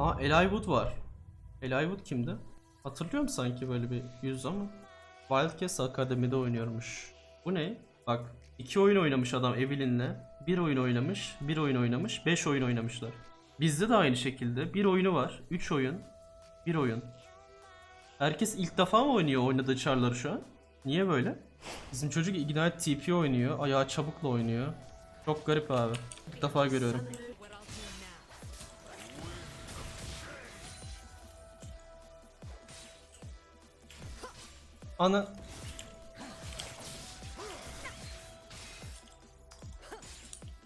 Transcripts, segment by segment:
Aa Eli Wood var. Eli Wood kimdi? Hatırlıyorum sanki böyle bir yüz ama. Wildcats Akademi'de oynuyormuş. Bu ne? Bak iki oyun oynamış adam Evelyn'le. Bir oyun oynamış, bir oyun oynamış, beş oyun oynamışlar. Bizde de aynı şekilde. Bir oyunu var, üç oyun, bir oyun. Herkes ilk defa mı oynuyor oynadığı çarları şu an? Niye böyle? Bizim çocuk Ignite TP oynuyor, ayağı çabukla oynuyor. Çok garip abi. İlk defa görüyorum. Ana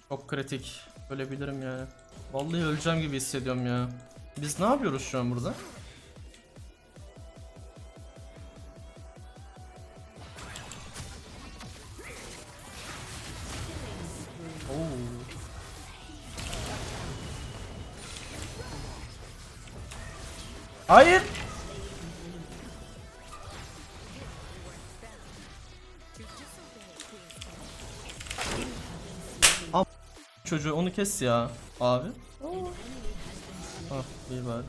Çok kritik. Ölebilirim yani. Vallahi öleceğim gibi hissediyorum ya. Biz ne yapıyoruz şu an burada? Hayır. Çocuğu onu kes ya abi. Ah iyi bari.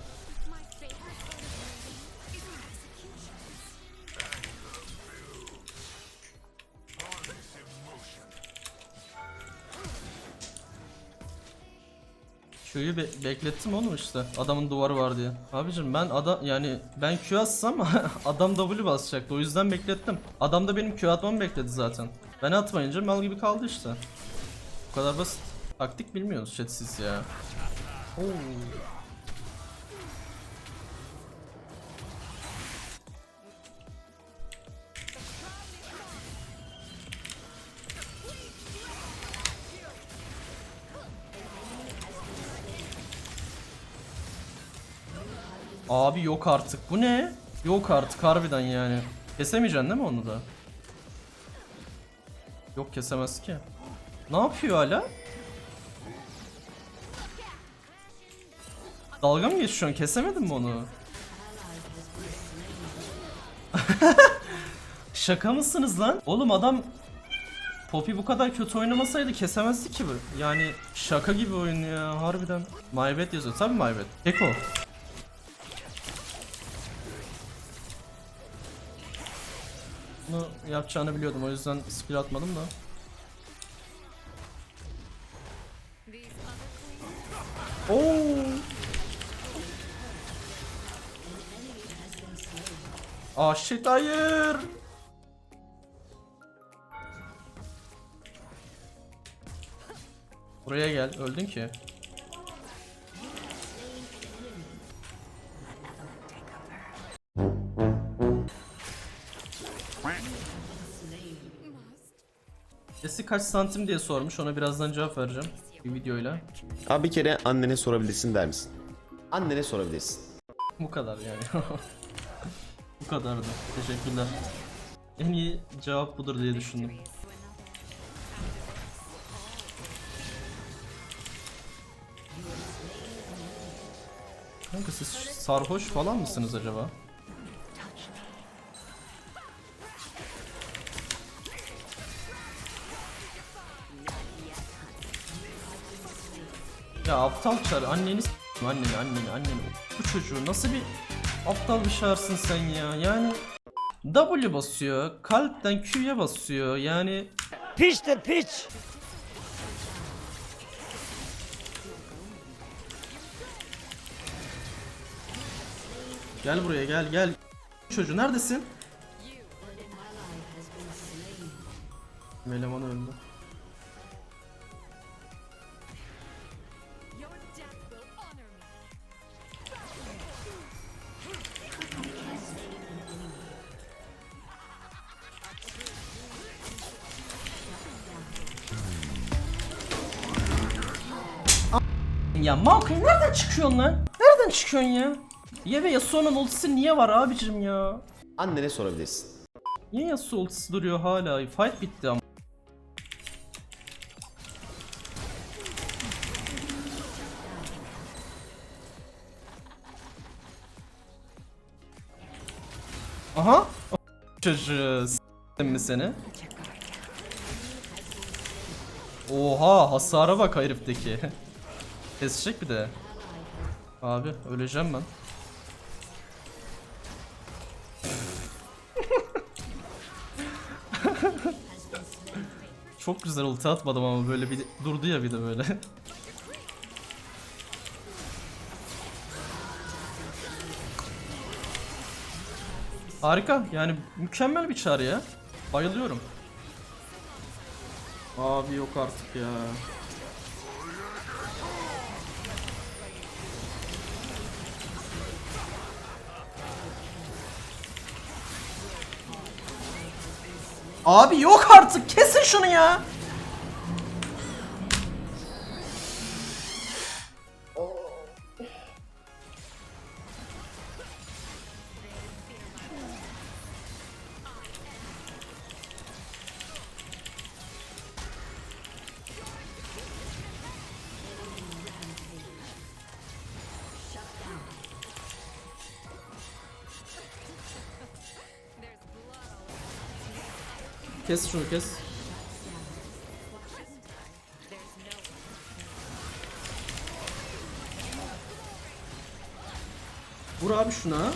Q'yu be- beklettim oğlum işte. Adamın duvarı var diye. Abicim ben adam yani ben Q atsam adam W basacaktı. O yüzden beklettim. Adam da benim Q atmamı bekledi zaten. Ben atmayınca mal gibi kaldı işte. Bu kadar basit. Taktik bilmiyorsunuz chat siz ya. Oo. Abi yok artık. Bu ne? Yok artık harbiden yani. Kesemeyeceksin değil mi onu da? Yok kesemez ki. Ne yapıyor hala? Dalga mı geçiyorsun? Kesemedin mi onu? Şaka mısınız lan? Oğlum adam Poppy bu kadar kötü oynamasaydı kesemezdi ki bu. Yani şaka gibi oyun ya harbiden. My bad yazıyor. Tabii my bad. Eko. Bunu yapacağını biliyordum o yüzden skill atmadım da. Oo. Ah shit hayır. Buraya gel öldün ki. Sesi kaç santim diye sormuş ona birazdan cevap vereceğim bir videoyla. Abi bir kere annene sorabilirsin der misin? Annene sorabilirsin. Bu kadar yani. Bu kadardı. Teşekkürler. En iyi cevap budur diye düşündüm. Kanka siz sarhoş falan mısınız acaba? Ya aptal çar anneni s- anneni anneni anneni bu çocuğu nasıl bir aptal bir şarsın sen ya yani W basıyor kalpten Q'ye basıyor yani Piçtir piç. gel buraya gel gel çocuğu neredesin? Eleman öldü. Ya Maokai nereden çıkıyorsun lan? Nereden çıkıyorsun ya? Ya ve Yasuo'nun ultisi niye var abicim ya? Annene sorabilirsin. Niye Yasuo ultisi duruyor hala? Fight bitti ama. Aha. Çocuğu s**tim mi seni? Oha hasara bak herifteki. Kesecek bir de. Abi öleceğim ben. Çok güzel ulti atmadım ama böyle bir durdu ya bir de böyle. Harika yani mükemmel bir çağrı ya. Bayılıyorum. Abi yok artık ya. Abi yok artık kesin şunu ya. Kes şunu kes. Vur abi şuna.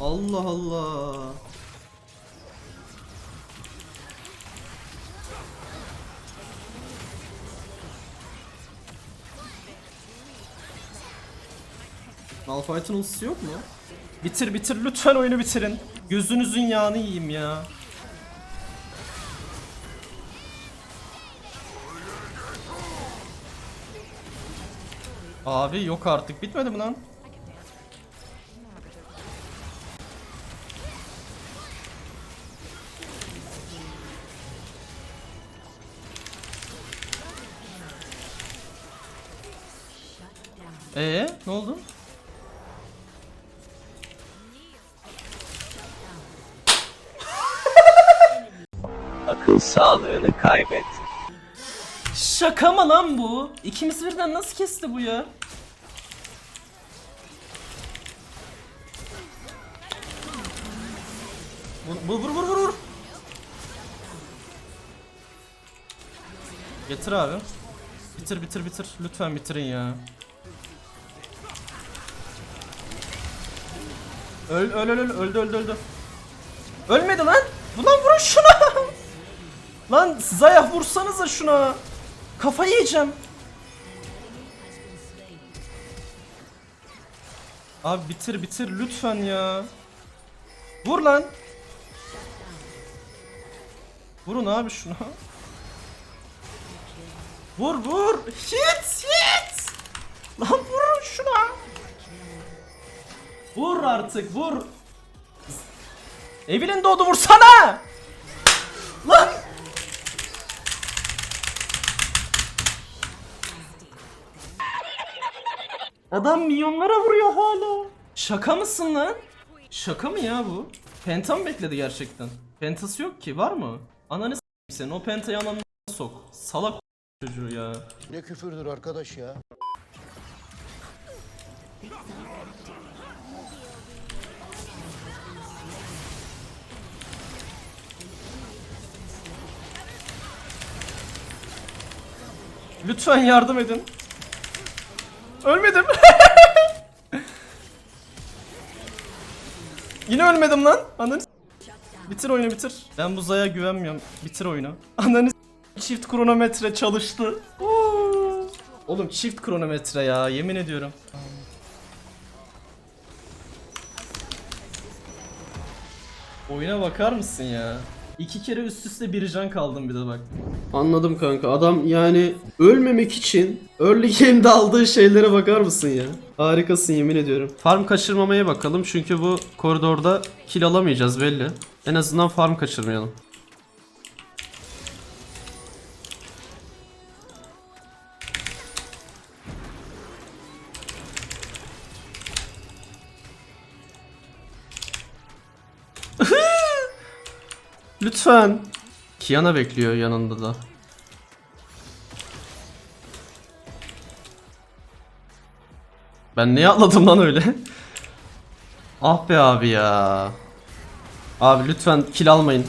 Allah Allah. Malphite'ın ultisi yok mu? Bitir bitir lütfen oyunu bitirin. Gözünüzün yağını yiyeyim ya. Abi yok artık bitmedi mi lan? Ee, ne oldu? akıl sağlığını kaybet. Şaka mı lan bu? İkimiz birden nasıl kesti bu ya? Vur vur vur vur vur. Getir abi. Bitir bitir bitir. Lütfen bitirin ya. Öl öl öl öl öldü öldü öldü. Ölmedi lan. Ulan vurun şuna. Lan Zaya vursanıza şuna. Kafayı yiyeceğim. Abi bitir bitir lütfen ya. Vur lan. Vurun abi şuna. Vur vur. Hit hit. Lan vurun şuna. Vur artık vur. Evelyn doğdu vursana. Lan. Adam milyonlara vuruyor hala. Şaka mısın lan? Şaka mı ya bu? Penta mı bekledi gerçekten? Pentası yok ki var mı? Ananı s**eyim senin o pentayı ananı sok. Salak çocuğu ya. Ne küfürdür arkadaş ya. Lütfen yardım edin. Ölmedim. Yine ölmedim lan. Ananı Bitir oyunu bitir. Ben bu Zaya güvenmiyorum. Bitir oyunu. Ananı çift kronometre çalıştı. Oğlum çift kronometre ya yemin ediyorum. Oyuna bakar mısın ya? İki kere üst üste bir can kaldım bir de bak. Anladım kanka. Adam yani ölmemek için early game'de aldığı şeylere bakar mısın ya? Harikasın yemin ediyorum. Farm kaçırmamaya bakalım çünkü bu koridorda kill alamayacağız belli. En azından farm kaçırmayalım. Lütfen. Kiana bekliyor yanında da. Ben niye atladım lan öyle? ah be abi ya. Abi lütfen kill almayın.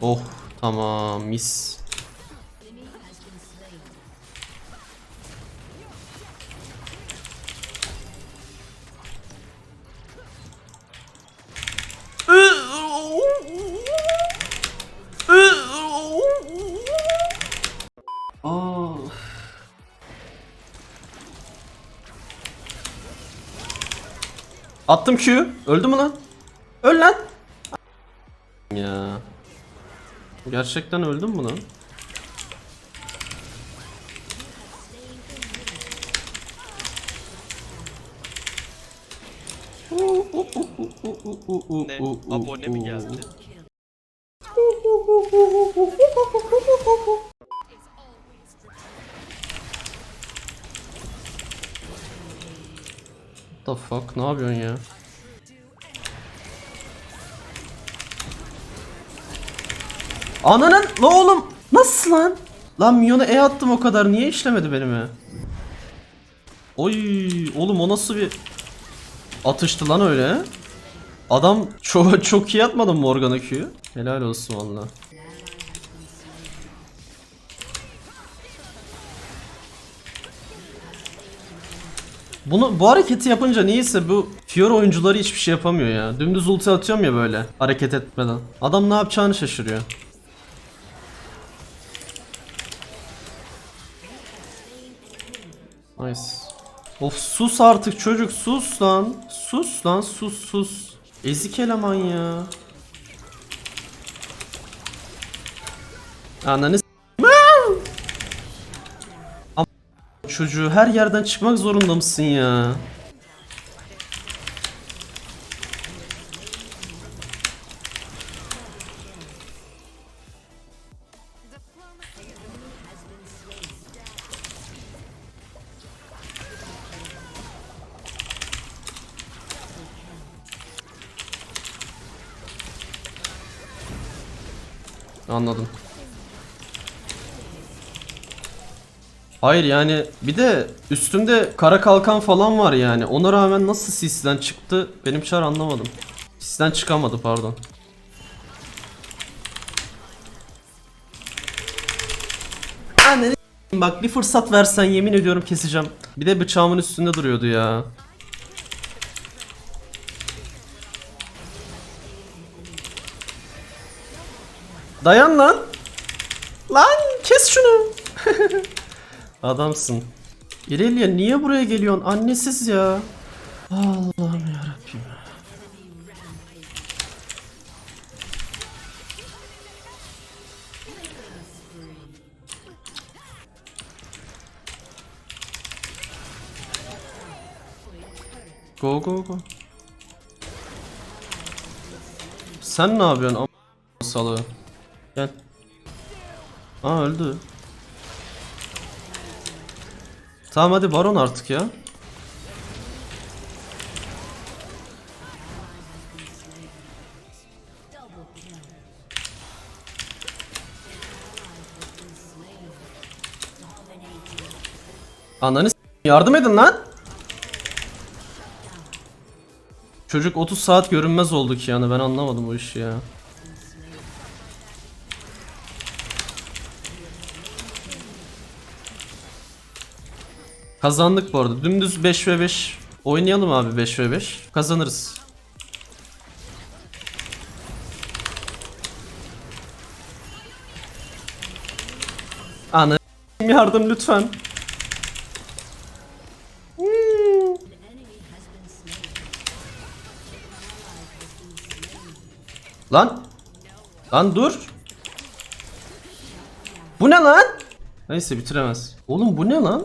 Oh tamam mis. Attım Q. Öldü mü lan? Öl lan. Ya. Gerçekten öldün mü lan? Ne? Abone mi geldi? Fuck ne yapıyorsun ya? Ananın la oğlum nasıl lan? Lan milyonu E attım o kadar niye işlemedi benime? Oy oğlum o nasıl bir atıştı lan öyle? Adam çok çok iyi atmadı mı Morgana Q'yu? Helal olsun valla. Bunu bu hareketi yapınca niyeyse bu Fiora oyuncuları hiçbir şey yapamıyor ya. Dümdüz ulti atıyorum ya böyle hareket etmeden. Adam ne yapacağını şaşırıyor. Nice. Of sus artık çocuk sus lan. Sus lan sus sus. Ezik eleman ya. Ananı Çocuğu her yerden çıkmak zorunda mısın ya? Anladım. Hayır yani bir de üstünde kara kalkan falan var yani. Ona rağmen nasıl sisten çıktı benim çar anlamadım. Sisten çıkamadı pardon. Anne bak bir fırsat versen yemin ediyorum keseceğim. Bir de bıçağımın üstünde duruyordu ya. Dayan lan. Lan kes şunu. Adamsın. İrelia niye buraya geliyorsun? Annesiz ya. Allah'ım yarabbim. Go go go. Sen ne yapıyorsun am salı? Gel. Aa öldü. Tamam hadi baron artık ya. Ananı yardım edin lan. Çocuk 30 saat görünmez oldu ki yani ben anlamadım bu işi ya. Kazandık bu arada. Dümdüz 5 ve 5 oynayalım abi 5 ve 5. Kazanırız. Ana yardım lütfen. Lan. Lan dur. Bu ne lan? Neyse bitiremez. Oğlum bu ne lan?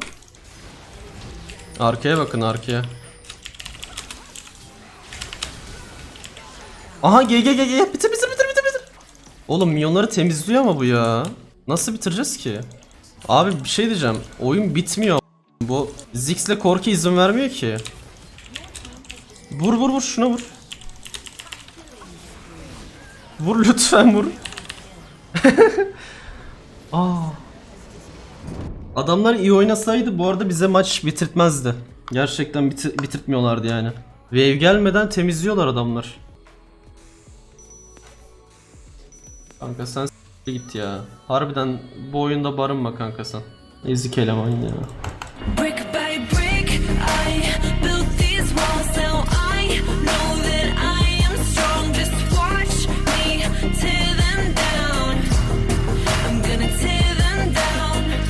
Arkaya bakın arkaya. Aha GG GG bitir bitir bitir bitir bitir. Oğlum milyonları temizliyor ama bu ya. Nasıl bitireceğiz ki? Abi bir şey diyeceğim. Oyun bitmiyor. Bu Ziggs'le Korki izin vermiyor ki. Vur vur vur şuna vur. Vur lütfen vur. Aa. Adamlar iyi oynasaydı bu arada bize maç bitirtmezdi. Gerçekten bitir- bitirtmiyorlardı yani. Wave gelmeden temizliyorlar adamlar. Kanka sen s- Git ya. Harbiden bu oyunda barınma kanka sen. Ezik eleman ya. Brick